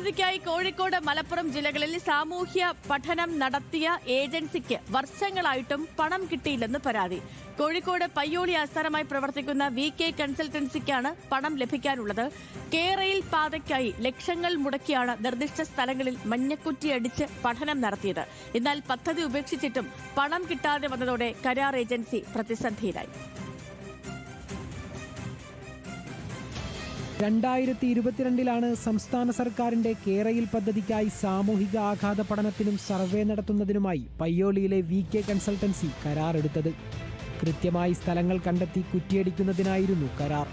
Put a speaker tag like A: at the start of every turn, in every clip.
A: പദ്ധതിക്കായി കോഴിക്കോട് മലപ്പുറം ജില്ലകളിൽ സാമൂഹ്യ പഠനം നടത്തിയ ഏജൻസിക്ക് വർഷങ്ങളായിട്ടും പണം കിട്ടിയില്ലെന്ന് പരാതി. കോഴിക്കോട് പയ്യോളി ആസ്ഥാനമായി പ്രവർത്തിക്കുന്ന വി കെ കൺസൾട്ടൻസിക്കാണ് പണം ലഭിക്കാനുള്ളത്. കേരയിൽ പാതയ്ക്കായി ലക്ഷങ്ങൾ മുടക്കിയാണ് നിർദ്ദിഷ്ട സ്ഥലങ്ങളിൽ മഞ്ഞക്കുറ്റിയടിച്ച് പഠനം നടത്തിയത്. എന്നാൽ പദ്ധതി ഉപേക്ഷിച്ചിട്ടും പണം കിട്ടാതെ വന്നതോടെ കരാർ ഏജൻസി പ്രതിസന്ധിയിലായി.
B: രണ്ടായിരത്തി ഇരുപത്തിരണ്ടിലാണ് സംസ്ഥാന സർക്കാരിന്റെ കേരയിൽ പദ്ധതിക്കായി സാമൂഹിക ആഘാത പഠനത്തിനും സർവേ നടത്തുന്നതിനുമായി പയ്യോളിയിലെ വി കെ കൺസൾട്ടൻസി കരാറെടുത്തത്. കൃത്യമായി സ്ഥലങ്ങൾ കണ്ടെത്തി കുറ്റിയടിക്കുന്നതിനായിരുന്നു കരാർ.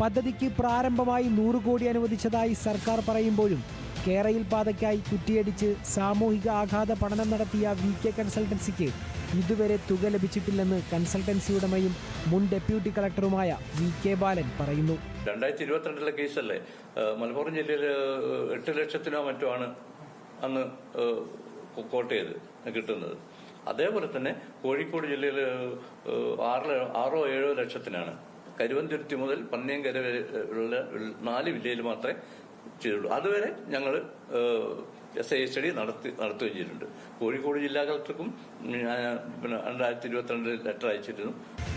B: പദ്ധതിക്ക് പ്രാരംഭമായി നൂറ് കോടി അനുവദിച്ചതായി സർക്കാർ പറയുമ്പോഴും കേരയിൽ പാതയ്ക്കായി കുറ്റിയടിച്ച് സാമൂഹിക ആഘാത പഠനം നടത്തിയ വി കെ കൺസൾട്ടൻസിക്ക് ഇതുവരെ തുക ലഭിച്ചിട്ടില്ലെന്ന് കൺസൾട്ടൻസി ഉടമയും മുൻ ഡെപ്യൂട്ടി കളക്ടറുമായ വി കെ ബാലൻ പറയുന്നു.
C: രണ്ടായിരത്തി ഇരുപത്തിരണ്ടിലെ കേസല്ലേ മലപ്പുറം ജില്ലയിൽ എട്ട് ലക്ഷത്തിനോ മറ്റോ ആണ് അന്ന് കോട്ടയത് കിട്ടുന്നത്. അതേപോലെ തന്നെ കോഴിക്കോട് ജില്ലയിൽ ആറ് ആറോ ഏഴോ ലക്ഷത്തിനാണ്. കരുവന്തുരുത്തി മുതൽ പന്നിയങ്കര വരെ ഉള്ള നാല് ജില്ലയിൽ മാത്രമേ ചെയ്തുള്ളൂ. അതുവരെ ഞങ്ങൾ എസ് ഐ സ്റ്റഡി നടത്തി നടത്തുകയും ചെയ്തിട്ടുണ്ട്. കോഴിക്കോട് ജില്ലാ കളക്ടർക്കും പിന്നെ രണ്ടായിരത്തി ഇരുപത്തിരണ്ടിൽ ലെറ്റർ അയച്ചിരുന്നു.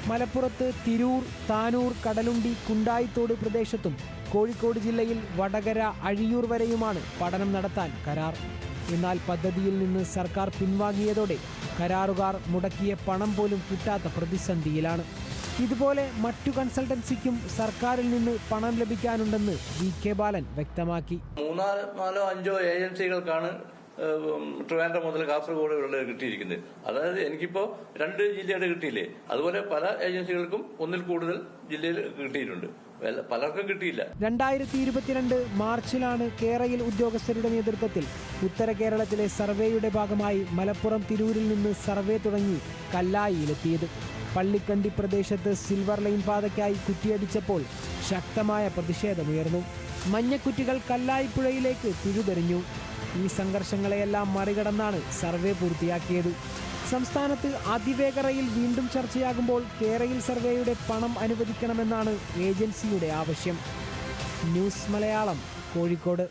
B: മലപ്പുറത്ത് തിരൂർ താനൂർ കടലുണ്ടി കുണ്ടായിത്തോട് പ്രദേശത്തും കോഴിക്കോട് ജില്ലയിൽ വടകര അഴിയൂർ വരെയുമാണ് പഠനം നടത്താൻ കരാർ. എന്നാൽ പദ്ധതിയിൽ നിന്ന് സർക്കാർ പിൻവാങ്ങിയതോടെ കരാറുകാർ മുടക്കിയ പണം പോലും കിട്ടാത്ത പ്രതിസന്ധിയിലാണ്. ഇതുപോലെ മറ്റു കൺസൾട്ടൻസിക്കും സർക്കാരിൽ നിന്ന് പണം ലഭിക്കാനുണ്ടെന്ന് വി കെ ബാലൻ വ്യക്തമാക്കി.
C: മൂന്നാ നാലോ അഞ്ചോ ഏജൻസികൾക്കാണ് ട്രിവാൻഡ്രം മുതൽ കാസർഗോഡ് വരെ കിട്ടിയിരിക്കുന്നത്. അതായത് എനിക്കിപ്പോ രണ്ട് ജില്ലയുടെ കിട്ടിയില്ലേ? അതുപോലെ പല ഏജൻസികൾക്കും ഒന്നിൽ കൂടുതൽ ജില്ലയിൽ കിട്ടിയിട്ടുണ്ട്. പലർക്കും കിട്ടിയില്ല.
B: രണ്ടായിരത്തി ഇരുപത്തിരണ്ട് മാർച്ചിലാണ് കേരയിൽ ഉദ്യോഗസ്ഥരുടെ നേതൃത്വത്തിൽ ഉത്തര കേരളത്തിലെ സർവേയുടെ ഭാഗമായി മലപ്പുറം തിരൂരിൽ നിന്ന് സർവേ തുടങ്ങി കല്ലായിയിലെത്തിയത്. പള്ളിക്കണ്ടി പ്രദേശത്ത് സിൽവർ ലൈൻ പാതയ്ക്കായി കുറ്റിയടിച്ചപ്പോൾ ശക്തമായ പ്രതിഷേധമുയർന്നു. മഞ്ഞക്കുറ്റികൾ കല്ലായിപ്പുഴയിലേക്ക് തിരുതെറിഞ്ഞു ഈ സംഘർഷങ്ങളെയെല്ലാം മറികടന്നാണ് സർവേ പൂർത്തിയാക്കിയത്. സംസ്ഥാനത്ത് അതിവേഗ റെയിൽ വീണ്ടും ചർച്ചയാകുമ്പോൾ കേരയിൽ സർവേയുടെ പണം അനുവദിക്കണമെന്നാണ് ഏജൻസിയുടെ ആവശ്യം. ന്യൂസ് മലയാളം കോഴിക്കോട്.